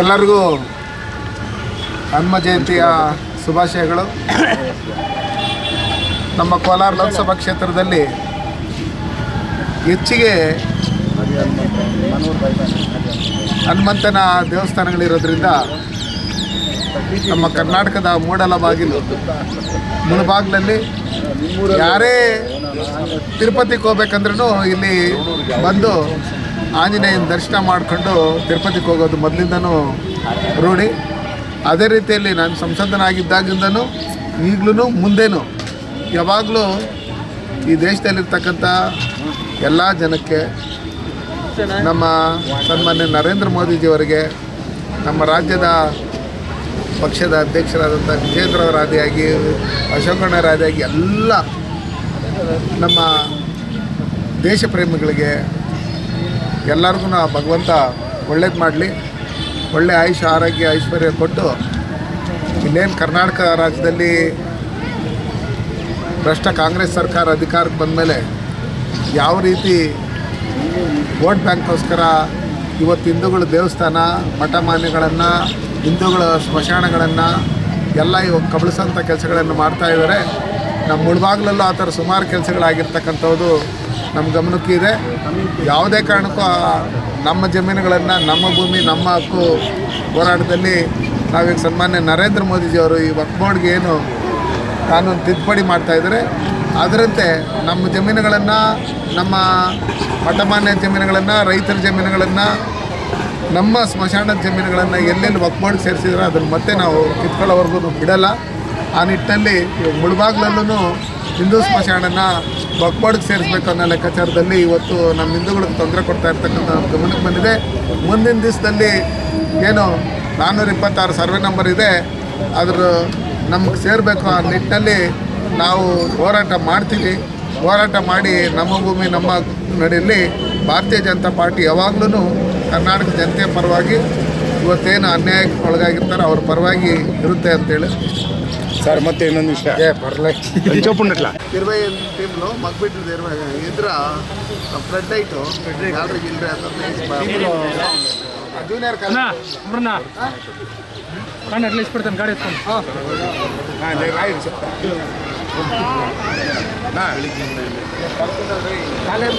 ಎಲ್ಲರಿಗೂ ಹನುಮ ಜಯಂತಿಯ ಶುಭಾಶಯಗಳು. ನಮ್ಮ ಕೋಲಾರ ಲೋಕಸಭಾ ಕ್ಷೇತ್ರದಲ್ಲಿ ಹೆಚ್ಚಿಗೆ ಹನುಮಂತನ ದೇವಸ್ಥಾನಗಳಿರೋದ್ರಿಂದ ನಮ್ಮ ಕರ್ನಾಟಕದ ಮೂಡಲ ಬಾಗಿಲು ಮುಳಬಾಗ್ಲಲ್ಲಿ ಯಾರೇ ತಿರುಪತಿಗೆ ಹೋಗ್ಬೇಕಂದ್ರೂ ಇಲ್ಲಿ ಬಂದು ಆಂಜನೇಯನ ದರ್ಶನ ಮಾಡಿಕೊಂಡು ತಿರುಪತಿಗೆ ಹೋಗೋದು ಮೊದಲಿಂದನೂ ರೂಢಿ. ಅದೇ ರೀತಿಯಲ್ಲಿ ನಾನು ಸಂಸದನಾಗಿದ್ದಾಗಿಂದನೂ ಈಗಲೂ ಮುಂದೇನು ಯಾವಾಗಲೂ ಈ ದೇಶದಲ್ಲಿರ್ತಕ್ಕಂಥ ಎಲ್ಲ ಜನಕ್ಕೆ ನಮ್ಮ ಸನ್ಮಾನ್ಯ ನರೇಂದ್ರ ಮೋದಿಜಿಯವರಿಗೆ ನಮ್ಮ ರಾಜ್ಯದ ಪಕ್ಷದ ಅಧ್ಯಕ್ಷರಾದಂಥ ವಿಜೇಂದ್ರವರಾದಿಯಾಗಿ ಅಶೋಕಣ್ಣರಾದಿಯಾಗಿ ಎಲ್ಲ ನಮ್ಮ ದೇಶ ಪ್ರೇಮಿಗಳಿಗೆ ಎಲ್ಲರಿಗೂ ಭಗವಂತ ಒಳ್ಳೇದು ಮಾಡಲಿ. ಒಳ್ಳೆ ಆಯುಷ, ಆರೋಗ್ಯ, ಐಶ್ವರ್ಯ ಕೊಟ್ಟು ಇನ್ನೇನು ಕರ್ನಾಟಕ ರಾಜ್ಯದಲ್ಲಿ ಭ್ರಷ್ಟ ಕಾಂಗ್ರೆಸ್ ಸರ್ಕಾರ ಅಧಿಕಾರಕ್ಕೆ ಬಂದಮೇಲೆ ಯಾವ ರೀತಿ ವೋಟ್ ಬ್ಯಾಂಕ್ಗೋಸ್ಕರ ಇವತ್ತು ಹಿಂದೂಗಳ ದೇವಸ್ಥಾನ, ಮಠ ಮಾನ್ಯಗಳನ್ನು ಹಿಂದೂಗಳ ಸ್ಮಶಾನಗಳನ್ನು ಎಲ್ಲ ಇವಾಗ ಕಬಳಿಸೋಂಥ ಕೆಲಸಗಳನ್ನು ಮಾಡ್ತಾ ಇದ್ದಾರೆ. ನಮ್ಮ ಮುಳುಬಾಗ್ಲಲ್ಲೂ ಆ ಥರ ಸುಮಾರು ಕೆಲಸಗಳಾಗಿರ್ತಕ್ಕಂಥದ್ದು ನಮ್ಮ ಗಮನಕ್ಕೆ ಇದೆ. ಯಾವುದೇ ಕಾರಣಕ್ಕೂ ನಮ್ಮ ಜಮೀನುಗಳನ್ನು, ನಮ್ಮ ಭೂಮಿ, ನಮ್ಮ ಹಕ್ಕು ಹೋರಾಟದಲ್ಲಿ ನಾವೀಗ ಸನ್ಮಾನ್ಯ ನರೇಂದ್ರ ಮೋದಿಜಿಯವರು ಈ ವಕ್ ಬೋರ್ಡ್ಗೆ ಏನು ಕಾನೂನು ತಿದ್ದುಪಡಿ ಮಾಡ್ತಾ ಇದ್ದಾರೆ. ಅದರಂತೆ ನಮ್ಮ ಜಮೀನುಗಳನ್ನು, ನಮ್ಮ ಮಠಮಾನ್ಯ ಜಮೀನುಗಳನ್ನು, ರೈತರ ಜಮೀನುಗಳನ್ನು ನಮ್ಮ ಸ್ಮಶಾನದ ಜಮೀನುಗಳನ್ನು ಎಲ್ಲೆಲ್ಲಿ ಒಕ್ಮಾಡಿ ಸೇರಿಸಿದ್ರೆ ಅದನ್ನು ಮತ್ತೆ ನಾವು ಕಿತ್ಕೊಳ್ಳೋವರೆಗೂ ಬಿಡಲ್ಲ. ಆ ನಿಟ್ಟಿನಲ್ಲಿ ಮುಳುಬಾಗ್ಲಲ್ಲೂ ಹಿಂದೂ ಸ್ಮಶಾನನ ಒಕ್ಮಾಡಿಗೆ ಸೇರಿಸ್ಬೇಕು ಅನ್ನೋ ಲೆಕ್ಕಾಚಾರದಲ್ಲಿ ಇವತ್ತು ನಮ್ಮ ಹಿಂದೂಗಳಿಗೆ ತೊಂದರೆ ಕೊಡ್ತಾ ಇರ್ತಕ್ಕಂಥ ಗಮನಕ್ಕೆ ಬಂದಿದೆ. ಮುಂದಿನ ದಿವಸದಲ್ಲಿ ಏನು ನಾನ್ನೂರ ಇಪ್ಪತ್ತಾರು ಸರ್ವೆ ನಂಬರ್ ಇದೆ. ಅದ್ರ ನಮಗೆ ಸೇರಬೇಕು ಆ ನಿಟ್ಟಿನಲ್ಲಿ ನಾವು ಹೋರಾಟ ಮಾಡ್ತೀವಿ. ಹೋರಾಟ ಮಾಡಿ ನಮ್ಮ ಭೂಮಿ ನಮ್ಮ ನಡೆಯಲ್ಲಿ ಭಾರತೀಯ ಜನತಾ ಪಾರ್ಟಿ ಯಾವಾಗಲೂ ಕರ್ನಾಟಕ ಜನತೆಯ ಪರವಾಗಿ ಇವತ್ತೇನು ಅನ್ಯಾಯಕ್ಕೆ ಒಳಗಾಗಿರ್ತಾರೆ ಅವ್ರ ಪರವಾಗಿ ಇರುತ್ತೆ ಅಂತೇಳಿ. ಸರ್ ಮತ್ತೆ ಇನ್ನೊಂದು ವಿಷಯ. ಏ ಬರಲೇ. ಚೋಪುಂಡಟ್ಲ ಇರುವೆ ಟೀಮ್ಲು ಮಗ್ಬಿಟ್ಟಿದ್ದು ಇರುವೆ ಇದ್ರ ಫ್ಲಡ್ ಲೈಟು ಯಾರಿಗೆ ಜೂನಿಯರ್ ಕಲ ಕಾಣ ಅಟ್ಲೀಸ್ಟ್ ಬಿಡ್ತಾನೆ ಗಾಡಿ ಎತ್ಕೊಂಡು. ಹಾಂ. ಕಾಲೇಜ್